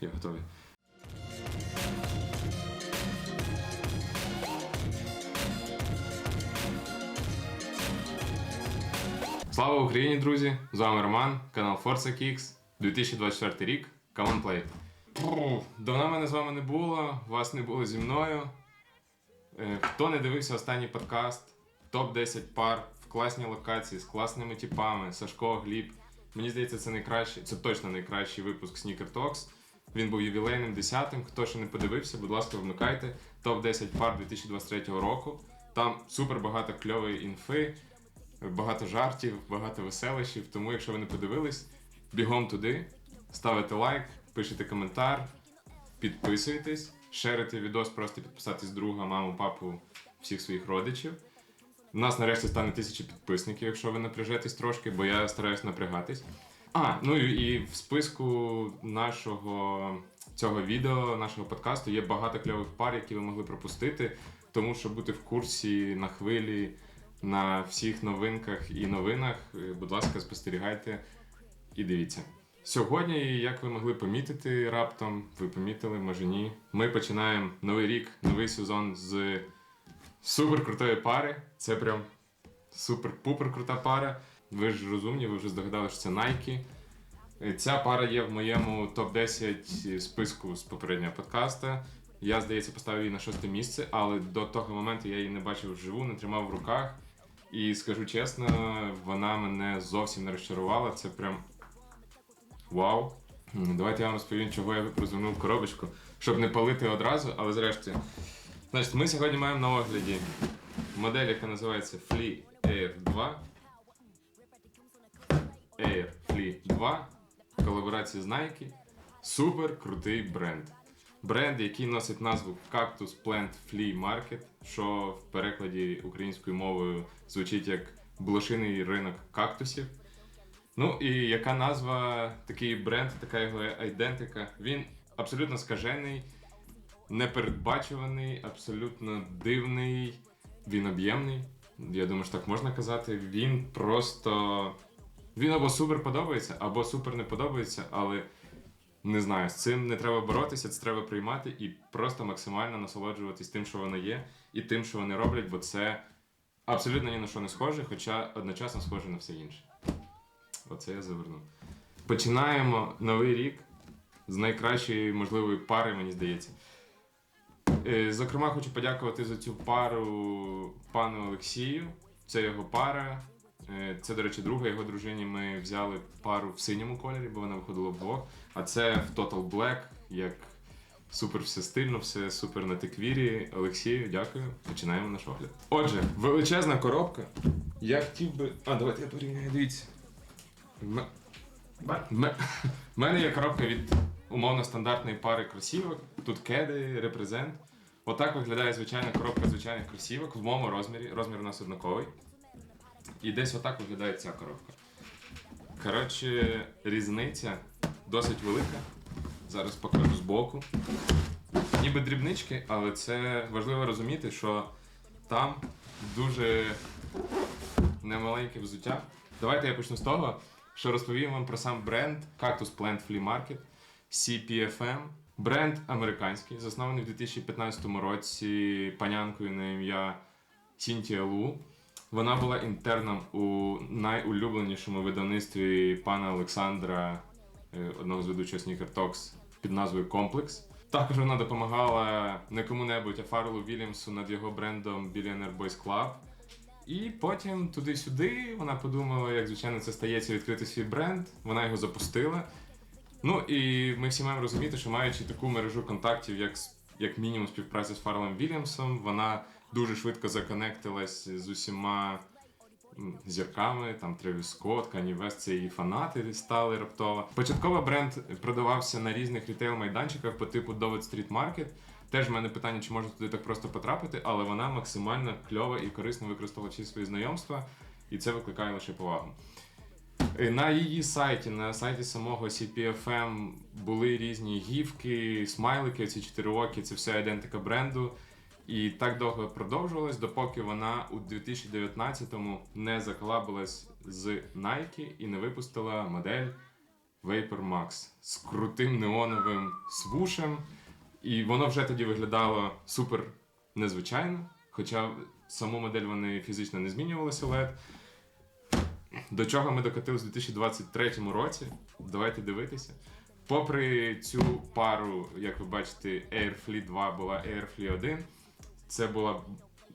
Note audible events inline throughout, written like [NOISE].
Я готовий. Слава Україні, друзі! З вами Роман, канал Forza Kicks, 2024 рік, Come on Play. Давно мене з вами не було, вас не було зі мною. Е, Хто не дивився останній подкаст, топ-10 пар в класній локації з класними типами, Сашко, Гліб. Мені здається, це найкращий, це точно найкращий випуск Sneaker Talks. Він був ювілейним 10-м. Хто ще не подивився, будь ласка, вмикайте топ-10 пар 2023 року. Там супер багато кльової інфи, багато жартів, багато веселощів. Тому, якщо ви не подивились, бігом туди, ставите лайк, пишете коментар, підписуєтесь, шерите відос, просто підписатись друга, маму, папу, всіх своїх родичів. У нас нарешті стане тисяча підписників, якщо ви напряжетесь трошки, бо я стараюсь напрягатись. А, ну і і в списку нашого цього відео, нашого подкасту є багато кльових пар, які ви могли пропустити. Тому щоб бути в курсі на хвилі, на всіх новинках і новинах, е, будь ласка, спостерігайте і дивіться. Сьогодні, як ви могли помітити раптом, ви помітили, може ні. Ми починаємо новий рік, новий сезон з супер крутої пари. Це прям супер-пупер крута пара. Ви ж розумні, ви вже здогадали, що це Nike. Е, Ця пара є в моєму топ-10 списку з попереднього подкаста. Я, здається, поставив її на шосте місце, але до того моменту я її не бачив вживу, не тримав в руках. І скажу чесно, вона мене зовсім не розчарувала. Це прям вау. Давайте я вам розповім, чого я розвернув коробочку, щоб не палити одразу, але зрешті. Значить, ми сьогодні маємо на огляді модель, яка називається Flea Air 2. 2 в колаборації з Nike. Супер крутий бренд. Бренд, який носить назву Cactus Plant Flea Market, що в перекладі українською мовою звучить як блошиний ринок кактусів. Ну і яка назва, такий бренд, така його айдентика. Він абсолютно скажений, непередбачуваний, абсолютно дивний, він об'ємний. Я думаю, що так можна казати. Він просто. Він або супер подобається, або супер не подобається, але не знаю, з цим не треба боротися, це треба приймати і просто максимально насолоджуватись тим, що воно є, і тим, що вони роблять, бо це абсолютно ні на що не схоже, хоча одночасно схоже на все інше. Оце я завернув. Починаємо новий рік з найкращої можливої пари, мені здається. Е, Зокрема, хочу подякувати за цю пару пану Олексію. Це його пара. Е, Це, до речі, друга його дружині. Ми взяли пару в синьому кольорі, бо вона виходила вдвох. А це в Total Black, як супер все стильно, все супер на теквірі. Олексію, дякую. Починаємо наш огляд. Отже, величезна коробка. Я хотів би. А, давайте я порівняю, дивіться. М- м- [LAUGHS] в мене є коробка від умовно стандартної пари кросівок. Тут кеди, репрезент. Отак виглядає звичайна коробка звичайних кросівок в моєму розмірі. Розмір у нас однаковий. І десь отак виглядає ця коробка. Коротше, різниця досить велика. Зараз покажу збоку. Ніби дрібнички, але це важливо розуміти, що там дуже немаленьке взуття. Давайте я почну з того, що розповім вам про сам бренд Cactus Plant Flea Market CPFM. Бренд американський, заснований в 2015 році панянкою на ім'я Сінтія Лу. Вона була інтерном у найулюбленішому видавництві пана Олександра, е, одного з ведучих Sneaker Talks під назвою Комплекс. Також вона допомагала не кому-небудь, а Фарлу Вільямсу над його брендом Billionaire Boys Club. І потім туди-сюди вона подумала, як звичайно це стається відкрити свій бренд. Вона його запустила. Ну і ми всі маємо розуміти, що маючи таку мережу контактів, як, як мінімум співпраця з Фарлом Вільямсом, вона дуже швидко законектилась з усіма зірками, там Тревіс Скотт, Кані Вест, це її фанати стали раптово. Початково бренд продавався на різних рітейл-майданчиках по типу Dovet Street Market. Теж в мене питання, чи можна туди так просто потрапити, але вона максимально кльова і корисно використовувала всі свої знайомства, і це викликає лише повагу. Е, На її сайті, на сайті самого CPFM були різні гівки, смайлики, ці чотирioкі, це все ідентика бренду. І так довго продовжувалось, допоки вона у 2019-му не заколабилась з Nike і не випустила модель Vapor Max з крутим неоновим свушем. І воно вже тоді виглядало супер незвичайно. Хоча саму модель вони фізично не змінювали силует. До чого ми докатились у 2023 році. Давайте дивитися. Попри цю пару, як ви бачите, Airfleet 2 була Airfleet 1. Це була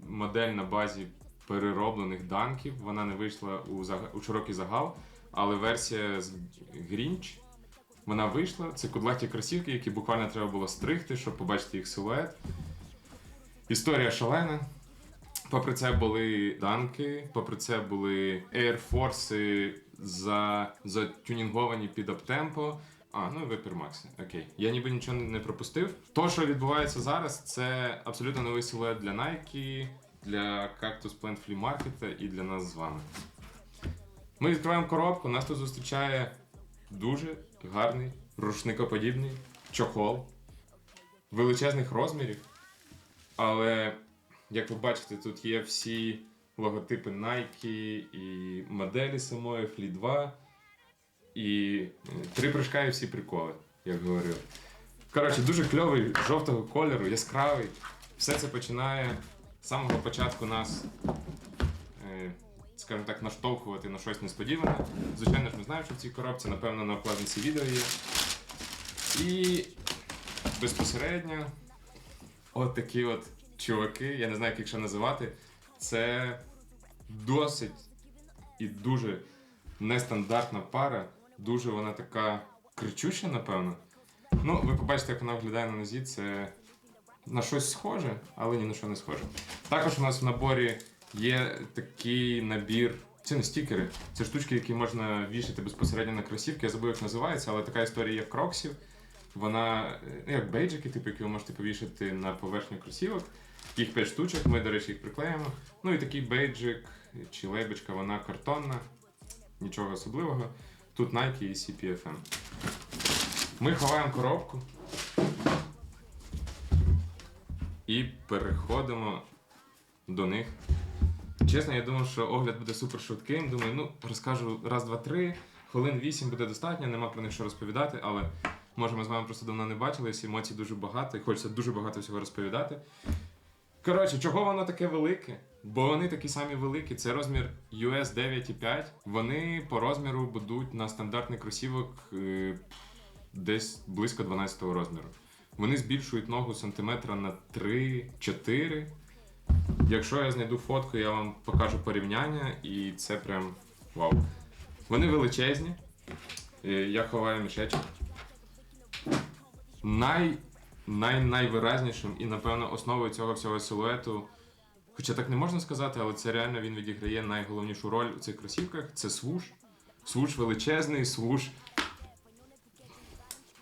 модель на базі перероблених данків. Вона не вийшла у, зага- у широкий загал, але версія з Grinch, вона вийшла. Це кудлаті кросівки, які буквально треба було стригти, щоб побачити їх силует. Історія шалена. Попри це були данки, попри це були Air Force за, затюнінговані під аптемпо. А, ну і Max. Окей. Я ніби нічого не пропустив. То, що відбувається зараз, це абсолютно новий силует для Nike, для Cactus Plant Flea Market і для нас з вами. Ми відкриваємо коробку, нас тут зустрічає дуже гарний, рушникоподібний чохол величезних розмірів. Але, як ви бачите, тут є всі логотипи Nike і моделі самої Fleet 2. І три прыжка і всі приколи, як говорив. Коротше, дуже кльовий, жовтого кольору, яскравий. Все це починає з самого початку нас, е, скажімо так, наштовхувати на щось несподіване. Звичайно ж, ми знаємо, що в цій коробці, напевно, на обкладинці відео є. І безпосередньо от такі от чуваки, я не знаю, як їх ще називати. Це досить і дуже нестандартна пара. Дуже вона така кричуща, напевно. Ну, ви побачите, як вона виглядає на нозі. Це на щось схоже, але ні на що не схоже. Також у нас в наборі є такий набір. Це не стікери, це штучки, які можна вішати безпосередньо на кросівки. Я забув, як називається, але така історія є в кроксів. Вона ну, як бейджики, типу, які ви можете повішати на поверхню кросівок. Їх 5 штучок, ми, до речі, їх приклеїмо. Ну і такий бейджик чи лейбочка, вона картонна, нічого особливого. Тут Nike і CPFM. Ми ховаємо коробку і переходимо до них. Чесно, я думав, що огляд буде супер швидким. Думаю, ну розкажу раз, два, три, хвилин вісім буде достатньо, нема про них що розповідати, але може ми з вами просто давно не бачились, емоцій дуже багато, і хочеться дуже багато всього розповідати. Коротше, чого воно таке велике? Бо вони такі самі великі. Це розмір US 9,5. Вони по розміру будуть на стандартний кросівок е, десь близько 12 розміру. Вони збільшують ногу сантиметра на 3-4. Якщо я знайду фотку, я вам покажу порівняння, і це прям вау. Вони величезні. Е, Я ховаю мішечок. Най, най, найвиразнішим і, напевно, основою цього всього силуету. Хоча так не можна сказати, але це реально він відіграє найголовнішу роль у цих кросівках. Це свуш. Свуш величезний, свуш.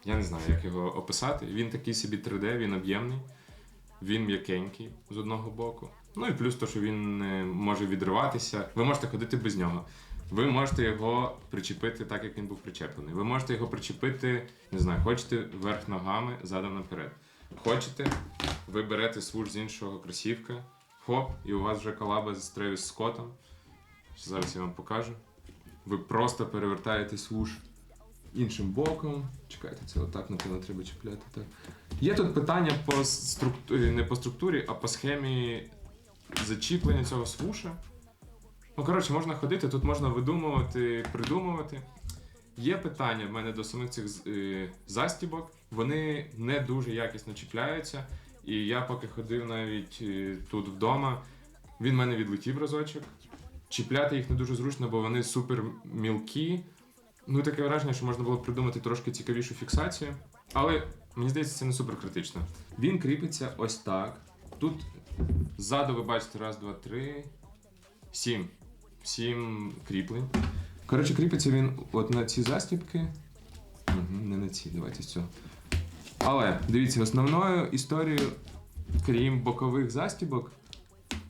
Я не знаю, як його описати. Він такий собі 3D, він об'ємний, він м'якенький з одного боку. Ну і плюс то, що він може відриватися. Ви можете ходити без нього. Ви можете його причепити так, як він був причеплений. Ви можете його причепити, не знаю, хочете вверх ногами, задом наперед. Хочете, ви берете свуш з іншого кросівка, хоп, і у вас вже колаба з Тревіс Скоттом. Зараз я вам покажу. Ви просто перевертаєте свуш іншим боком. Чекайте, це отак, напевно, треба чіпляти. Так. Є тут питання по структурі, не по структурі, а по схемі зачіплення цього свуша. Ну, коротше, можна ходити, тут можна видумувати, придумувати. Є питання в мене до самих цих е, застібок. Вони не дуже якісно чіпляються. І я поки ходив навіть е, тут вдома, він в мене відлетів разочок. Чіпляти їх не дуже зручно, бо вони супер мілкі. Ну, таке враження, що можна було б придумати трошки цікавішу фіксацію. Але мені здається, це не супер критично. Він кріпиться ось так. Тут ззаду ви бачите раз, два, три, сім. Сім кріплень. Коротше, кріпиться він от на ці застібки. Угу, не на ці, давайте з цього. Але дивіться, основною історією, крім бокових застібок.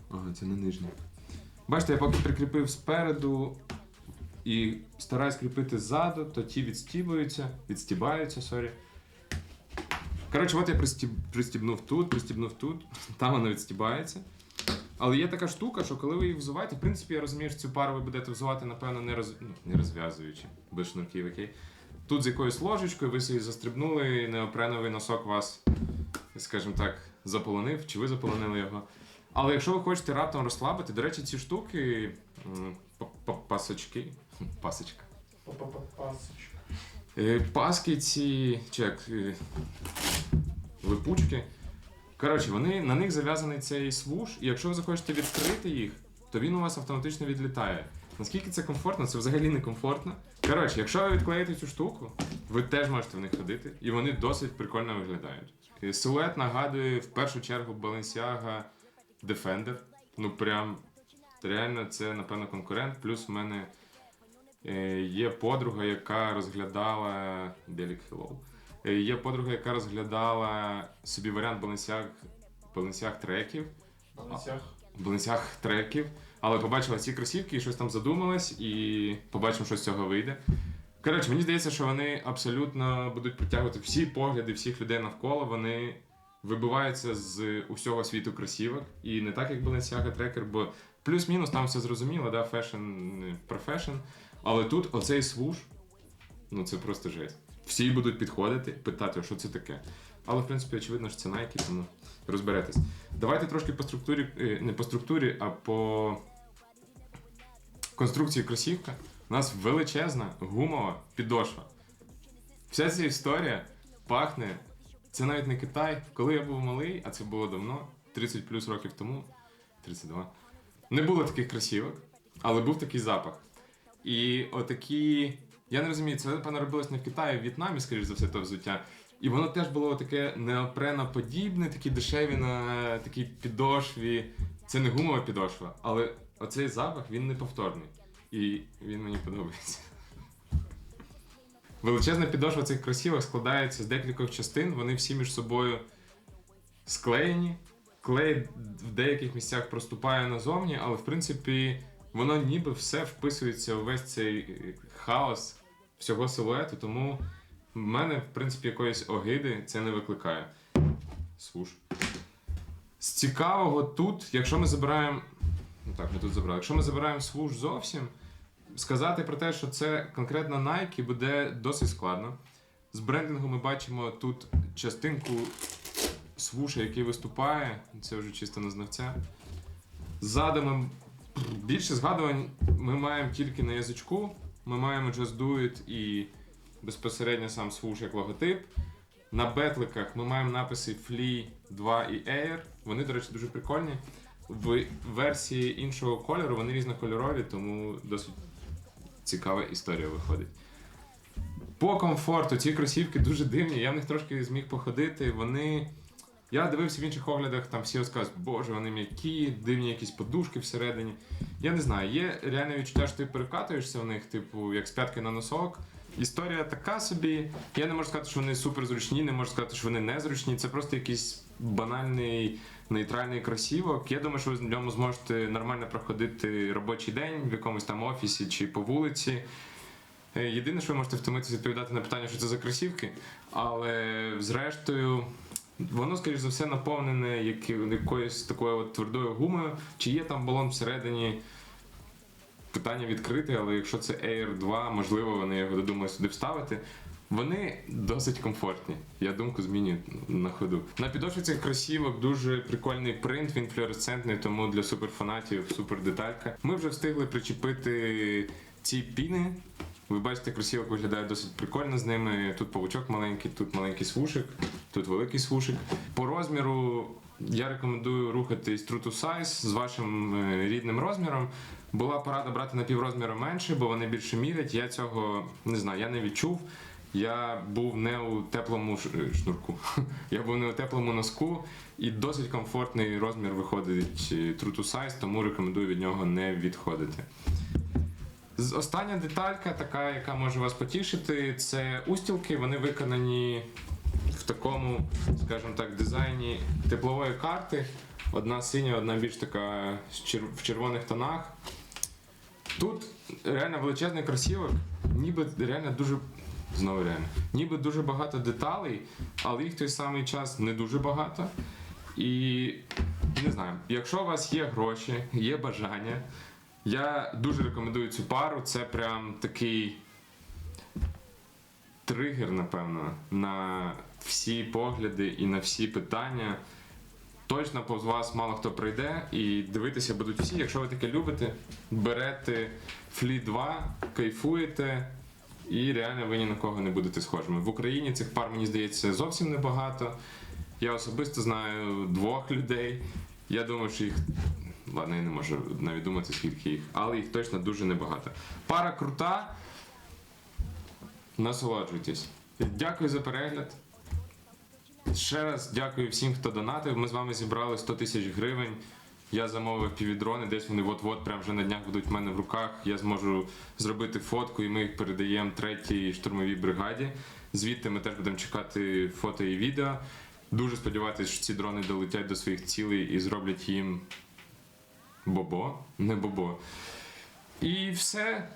Ага, це не нижні. Бачите, я поки прикріпив спереду і стараюсь кріпити ззаду, то ті відстібуються, відстібаються, сорі. Коротше, от я пристіб, пристібнув тут, пристібнув тут, [LAUGHS] там воно відстібається. Але є така штука, що коли ви їх взуваєте, в принципі, я розумію, що цю пару ви будете взувати, напевно, не, роз... ну, не розв'язуючи, без шнурків, окей. Тут з якоюсь ложечкою ви собі застрибнули, неопреновий носок вас, скажімо так, заполонив, чи ви заполонили його. Але якщо ви хочете раптом розслабити, до речі, ці штуки, пасочки, пасочка. Е, Паски ці, чи як, е, липучки. Коротше, вони, на них зав'язаний цей свуш, і якщо ви захочете відкрити їх, то він у вас автоматично відлітає. Наскільки це комфортно, це взагалі не комфортно. Коротше, якщо ви відклеїте цю штуку, ви теж можете в них ходити, і вони досить прикольно виглядають. Е, Силует нагадує в першу чергу Balenciaga Defender. Ну прям реально це, напевно, конкурент. Плюс в мене е, є подруга, яка розглядала Делік Hello. Е, Є подруга, яка розглядала собі варіант Balenciaga, Balenciaga треків. Балансях. Balenciaga треків, але побачила ці кросівки і щось там задумалась, і побачимо, що з цього вийде. Коротше, мені здається, що вони абсолютно будуть притягувати всі погляди всіх людей навколо. Вони вибиваються з усього світу кросівок. І не так, як Balenciaga трекер, бо плюс-мінус там все зрозуміло, да, фешн не про фешн. Але тут оцей свуш, ну це просто жесть. Всі будуть підходити, питати, що це таке. Але в принципі, очевидно, що це Nike, тому розберетесь. Давайте трошки по структурі, е, не по структурі, а по конструкції кросівка. У нас величезна гумова підошва. Вся ця історія пахне. Це навіть не Китай. Коли я був малий, а це було давно, 30 плюс років тому, 32. Не було таких кросівок, але був такий запах. І отакі. Я не розумію, це напевно робилось не в Китаї, а в В'єтнамі, скоріш за все, то взуття. І воно теж було таке неопреноподібне, такі дешеві на такій підошві. Це не гумова підошва, але оцей запах він неповторний. І він мені подобається. Величезна підошва цих кросівок складається з декількох частин, вони всі між собою склеєні. Клей в деяких місцях проступає назовні, але в принципі воно ніби все вписується у весь цей е, хаос всього силуету, тому в мене, в принципі, якоїсь огиди це не викликає. Свуш. З цікавого тут, якщо ми забираємо. Ну так, ми тут забрали. Якщо ми забираємо свуш зовсім, сказати про те, що це конкретно Nike буде досить складно. З брендингу ми бачимо тут частинку свуша, який виступає, це вже чисто на знавця. Ззаду ми більше згадувань ми маємо тільки на язичку. Ми маємо Just Do It і безпосередньо сам свуш як логотип. На бетликах ми маємо написи Flea 2 і Air. Вони, до речі, дуже прикольні. В версії іншого кольору вони різнокольорові, тому досить цікава історія виходить. По комфорту ці кросівки дуже дивні. Я в них трошки зміг походити. Вони. Я дивився в інших оглядах, там всі розказують, боже, вони м'які, дивні якісь подушки всередині. Я не знаю, є реальне відчуття, що ти перекатуєшся в них, типу, як з п'ятки на носок. Історія така собі. Я не можу сказати, що вони супер зручні, не можу сказати, що вони незручні. Це просто якийсь банальний нейтральний кросівок. Я думаю, що ви в ньому зможете нормально проходити робочий день в якомусь там офісі чи по вулиці. Е, Єдине, що ви можете втомитися відповідати на питання, що це за кросівки, але зрештою. Воно, скоріш за все, наповнене якоюсь такою от твердою гумою. Чи є там балон всередині? Питання відкрите, але якщо це Air 2, можливо, вони його додумають сюди вставити. Вони досить комфортні. Я думку змінюю на ходу. На підошві цих кросівок дуже прикольний принт, він флюоресцентний, тому для суперфанатів супер деталька. Ми вже встигли причепити ці піни. Ви бачите, кросівок виглядає досить прикольно з ними. Тут павучок маленький, тут маленький свушик, тут великий свушик. По розміру я рекомендую рухатись true to size з вашим е, рідним розміром. Була порада брати на піврозміру менше, бо вони більше мірять. Я цього не знаю, я не відчув. Я був не у теплому шнурку. [LAUGHS] Я був не у теплому носку, і досить комфортний розмір виходить е, true to size, тому рекомендую від нього не відходити. Остання деталька, така, яка може вас потішити, це устілки. Вони виконані в такому, скажімо так, дизайні теплової карти. Одна синя, одна більш така в червоних тонах. Тут реально величезний кросівок, ніби реально дуже. Знову реально. Ніби дуже багато деталей, але їх в той самий час не дуже багато. І не знаю, якщо у вас є гроші, є бажання, я дуже рекомендую цю пару. Це прям такий тригер, напевно, на всі погляди і на всі питання. Точно повз вас мало хто прийде і дивитися будуть всі. Якщо ви таке любите, берете Флі 2, кайфуєте, і реально ви ні на кого не будете схожими. В Україні цих пар, мені здається, зовсім небагато. Я особисто знаю двох людей. Я думаю, що їх. Ладно, я не можу навіть думати, скільки їх, але їх точно дуже небагато. Пара крута. Насолоджуйтесь. Дякую за перегляд. Ще раз дякую всім, хто донатив. Ми з вами зібрали 100 тисяч гривень. Я замовив півдрони, десь вони от-от прямо вже на днях будуть в мене в руках. Я зможу зробити фотку, і ми їх передаємо третій штурмовій бригаді. Звідти ми теж будемо чекати фото і відео. Дуже сподіваюся, що ці дрони долетять до своїх цілей і зроблять їм бобо, не бобо. І все.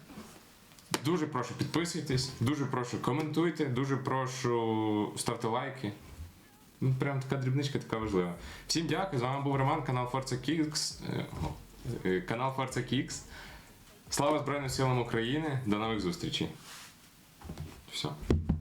Дуже прошу підписуйтесь, дуже прошу коментуйте, дуже прошу ставте лайки. Прям така дрібничка, така важлива. Всім дякую. З вами був Роман, канал Forza Kicks. е, Канал Forza Kicks. Слава Збройним силам України. До нових зустрічей. Все.